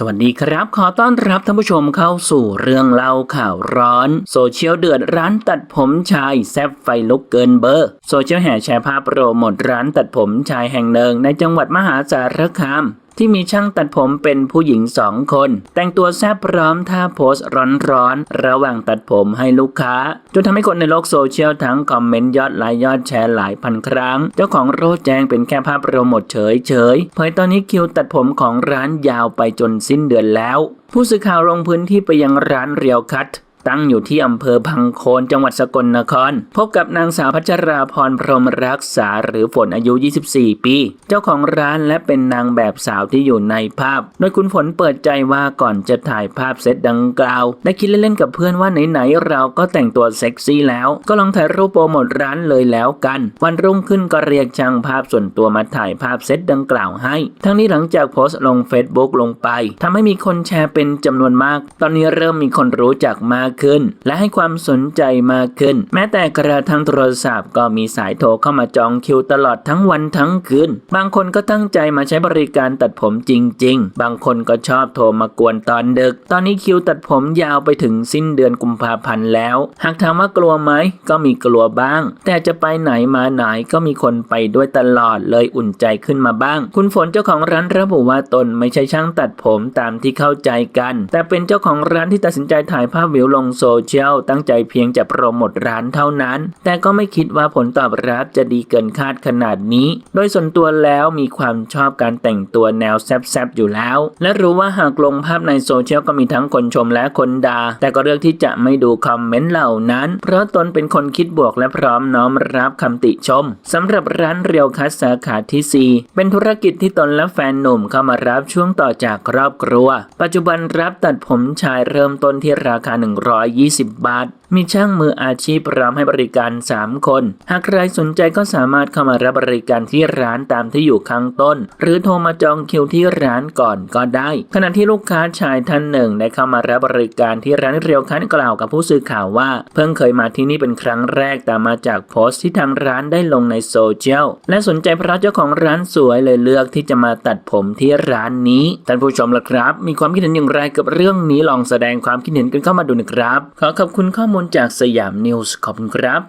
สวัสดีครับ ขอต้อนรับท่านผู้ชมเข้าสู่เรื่องเล่าข่าวร้อน โซเชียลเดือดร้านตัดผมชายแซบไฟลุกเกินเบอร์ โซเชียลแห่แชร์ภาพโปรโมทร้านตัดผมชายแห่งหนึ่งในจังหวัดมหาสารคาม ที่มีช่างตัดผมเป็นผู้หญิงสองคน แต่งตัวแซ่บพร้อมท่าโพสร้อนๆ ระหว่างตัดผมให้ลูกค้า จนทำให้คนในโลกโซเชียลทั้งคอมเมนต์ยอดไลค์ยอดแชร์หลายพันครั้ง เจ้าของโรแจ้งเป็นแค่ภาพโปรโมทเฉยๆเผยตอนนี้คิวตัดผมของร้านยาวไปจนสิ้นเดือนแล้ว ผู้สื่อข่าวลงพื้นที่ไปยังร้านเรียวคัต ตั้งอยู่ที่อำเภอพังโคนจังหวัดสกลนคร พบกับนางสาวพัชราพรพรหมรักษาหรือฝนอายุ 24 ปี เจ้าของร้านและเป็นนางแบบสาวที่อยู่ในภาพ โดยคุณฝนเปิดใจว่าก่อนจะถ่ายภาพเซตดังกล่าว ได้คิดเล่นๆกับเพื่อนว่าไหนๆเราก็แต่งตัวเซ็กซี่แล้ว ก็ลองถ่ายรูปโปรโมทร้านเลยแล้วกัน วันรุ่งขึ้นก็เรียกช่างภาพส่วนตัวมาถ่ายภาพเซตดังกล่าวให้ ทั้งนี้หลังจากโพสต์ลง Facebook ลงไปทำให้มีคนแชร์เป็นจำนวนมาก ตอนนี้เริ่มมีคนรู้จักมากขึ้น และให้ความสนใจมากขึ้น แม้แต่กระทั่งโทรศัพท์ก็มีสายโทรเข้ามาจองคิวตลอดทั้งวันทั้งคืน บางคนก็ตั้งใจมาใช้บริการตัดผมจริง ๆ บางคนก็ชอบโทรมากวนตอนดึก ตอนนี้คิวตัดผมยาวไปถึงสิ้นเดือนกุมภาพันธ์แล้ว หากถามว่ากลัวไหมก็มีกลัวบ้าง แต่จะไปไหนมาไหนก็มีคนไปด้วยตลอดเลยอุ่นใจขึ้นมาบ้าง คุณฝนเจ้าของร้านระบุว่าตนไม่ใช่ช่างตัดผมตามที่เข้าใจกัน แต่เป็นเจ้าของร้านที่ตัดสินใจถ่ายภาพวิวลงงโซเชียลตั้งใจเพียงจะโปรโมทร้านเท่านั้น แต่ก็ไม่คิดว่าผลตอบรับจะดีเกินคาดขนาดนี้ โดยส่วนตัวแล้วมีความชอบการแต่งตัวแนวแซบๆอยู่แล้ว และรู้ว่าหากลงภาพในโซเชียลก็มีทั้งคนชมและคนด่าแต่ก็เลือกที่จะไม่ดูคอมเมนต์เหล่านั้น เพราะตนเป็นคนคิดบวกและพร้อมน้อมรับคำติชมสำหรับร้านเรียวคัสสาขาที่ 4 เป็นธุรกิจที่ตนและแฟนหนุ่มเข้ามารับช่วงต่อจากครอบครัว ปัจจุบันรับตัดผมชายเริ่มต้นที่ราคา120 บาท มีช่างมืออาชีพพร้อมให้บริการ 3 คน หากใครสนใจก็สามารถเข้ามารับบริการที่ร้านตามที่อยู่ข้างต้น หรือโทรมาจองคิวที่ร้านก่อนก็ได้ ขณะที่ลูกค้าชายท่านหนึ่งได้เข้ามารับบริการที่ร้านเรียวคันกล่าวกับผู้สื่อข่าวว่า เพิ่งเคยมาที่นี่เป็นครั้งแรกแต่มาจากโพสต์ที่ทางร้านได้ลงในโซเชียลและสนใจเพราะเจ้าของร้านสวยเลยเลือกที่จะมาตัดผมที่ร้านนี้ท่านผู้ชมล่ะครับ มีความคิดเห็นอย่างไรกับเรื่องนี้ลองแสดงความคิดเห็นกันเข้ามาดูนะครับ ขอขอบคุณข้อมูลจากสยามนิวส์ขอบคุณครับ